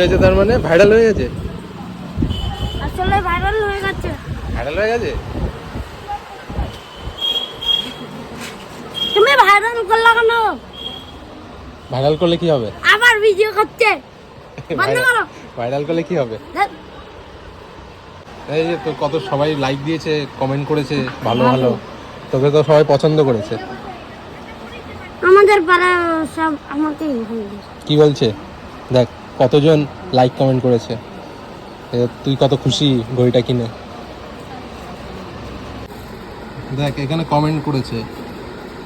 হয়েছে তার মানে? ভাইরাল হয়ে গেছে? আসলে ভাইরাল হয়ে গেছে। ভাইরাল হয়ে গেছে? তুমি ভাইরাল করলা কেন? ভাইরাল করলে কি হবে? আবার ভিডিও করছে। বন্ধ করো। ভাইরাল করলে কি হবে? এই যে তোর কত সবাই লাইক দিয়েছে কমেন্ট করেছে ভালো ভালো। তোকে তো সবাই পছন্দ করেছে। আমাদের পাড়া সব ভালোবাসে। কি বলছে? দেখ। কতজন লাইক কমেন্ট করেছে? তুই কত খুশি ঘড়িটা কিনে? দেখ, এখানে কমেন্ট করেছে,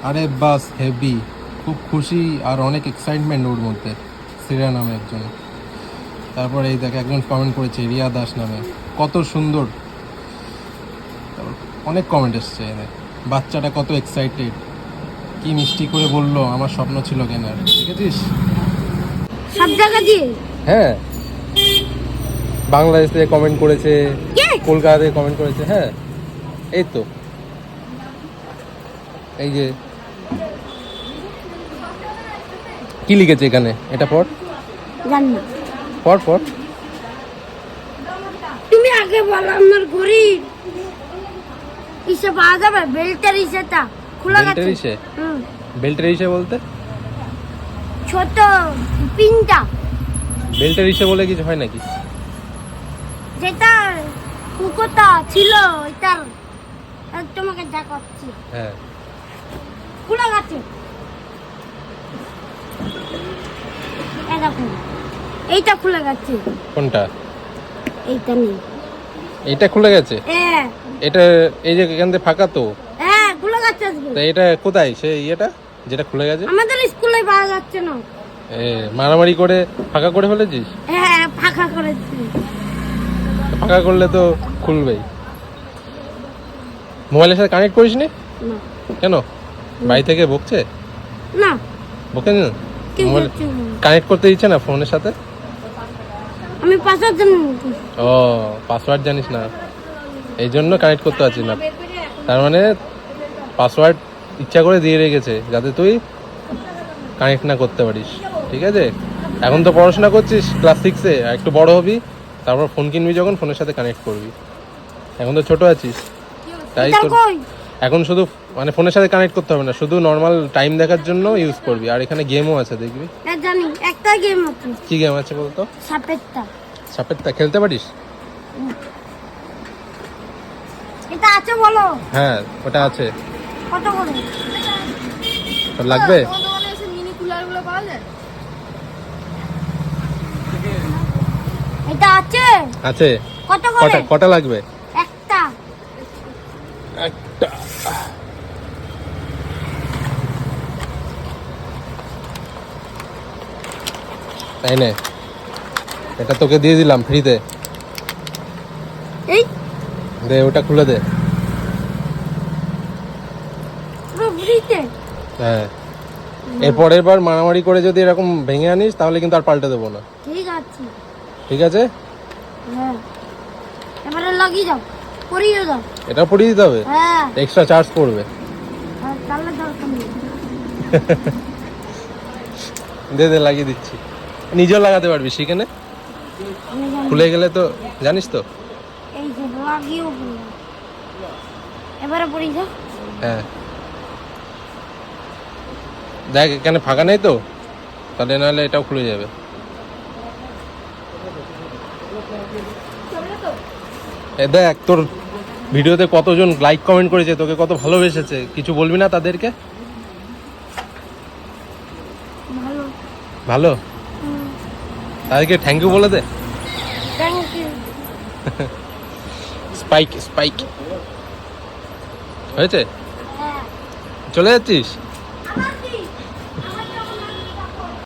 আরে বাস হেভি খুব খুশি আর অনেক এক্সাইটমেন্ট ওর মধ্যে সিরিয়া নামে একজন। তারপর এই দেখ, একজন কমেন্ট করেছে, রিয়া দাস নামে। কত সুন্দর। অনেক কমেন্ট এসছে এখানে। বাচ্চাটা কত এক্সাইটেড কি মিষ্টি করে বলল, আমার স্বপ্ন ছিল কেনার। দেখেছিস? সব জায়গা দিয়ে? হ্যাঁ। বাংলাদেশ থেকে কমেন্ট করেছে কলকাতা থেকে কমেন্ট করেছে হ্যাঁ। এই তো। এই যে। কি লিখেছে এখানে? এটা পড়। জানি পড় পড়। তুমি আগে বলো আমার ঘড়ি ইসে পাওয়া যাবে বেল্টের ইসেটা। খোলা গেছে হুম। বেল্টের ইসে বলতে? ছোট পিনটা। বেল্টের ইসে বলে কিছু হয় নাকি? যেটা কুকুরটা ছিল এটার তোমাকে দেখাচ্ছি। হ্যাঁ। খোলা গেছে। এইটা খুলে গেছে। কোনটা? এইটা নেই। এটা খুলে গেছে? হ্যাঁ। এটা এই যে এখান থেকে ফাঁকা তো? হ্যাঁ খুলে গেছে তা এটা কোথায়? সে ইয়েটা? যেটা খুলে গেছে? আমাদের স্কুলে পাওয়া যাচ্ছে না। এ মারামারি করে ফাঁকা করে ফেলেছিস? হ্যাঁ ফাঁকা করেছি ফাঁকা করলে তো খুলবেই। মোবাইলের সাথে কানেক্ট করিস নি? কেন? বাড়ি থেকে বকছে? না। বকে না? মোবাইল কানেক্ট করতে দিচ্ছে না ফোনের সাথে? আমি পাঁচার জন্য ও পাসওয়ার্ড জানিস না। এই জন্য কানেক্ট করতে পারছিস না। তার মানে পাসওয়ার্ড ইচ্ছা করে দিয়ে রেখেছে যাতে তুই কানেক্ট না করতে পারিস ঠিক আছে? এখন তো পড়াশোনা করছিস ক্লাস সিক্সে একটু বড় হবি তারপর ফোন কিনবি যখন ফোনের সাথে কানেক্ট করবি। এখন তো ছোট আছিস তাই তোর এখন শুধু মানে ফোনের সাথে কানেক্ট করতে হবে না শুধু নর্মাল টাইম দেখার জন্য ইউজ করবি আর এখানে গেমও আছে দেখবি। জানি একটা গেম আছে। কি গেম আছে বলতো? সাপেরটা সাপেরটা খেলতে পারিস? এটা আছে বলো। হ্যাঁ ওটা আছে। কত করে? লাগবে? এটা আছে? আছে। কত করে? কটা কটা লাগবে? একটা। একটা। তাই নে। এটা তোকে দিয়ে দিলাম ফ্রিতে। এই? দে ওটা খুলে দে পুরো ফ্রিতে হ্যাঁ। এর পরের বার মারামারি করে যদি এরকম ভেঙে আনিস তাহলে কিন্তু আর পাল্টে দেবো না। ঠিক আছে। ঠিক আছে? হ্যাঁ। এবারে লাগিয়ে যাও করিয়ে দাও। এটা পরিয়ে দিতে হবে? হ্যাঁ। এক্সট্রা চার্জ পড়বে। তাহলে দরকার নেই। দে দে লাগিয়ে দিচ্ছি। নিজেও লাগাতে পারবি সেখানে? খুলে গেলে তো জানিস তো? এই যে লাগিয়েও এবারে পড়িয়ে যাও হ্যাঁ। দেখ এখানে ফাঁকা নেই তো? তাহলে নাহলে এটাও খুলে যাবে। এ দেখ তোর ভিডিওতে কতজন লাইক কমেন্ট করেছে তোকে কত ভালোবেসেছে? কিছু বলবি না তাদেরকে? ভালো। তাদেরকে থ্যাংক ইউ বলে দে। স্পাইক স্পাইক হয়েছে? হ্যাঁ। চলে যাচ্ছিস?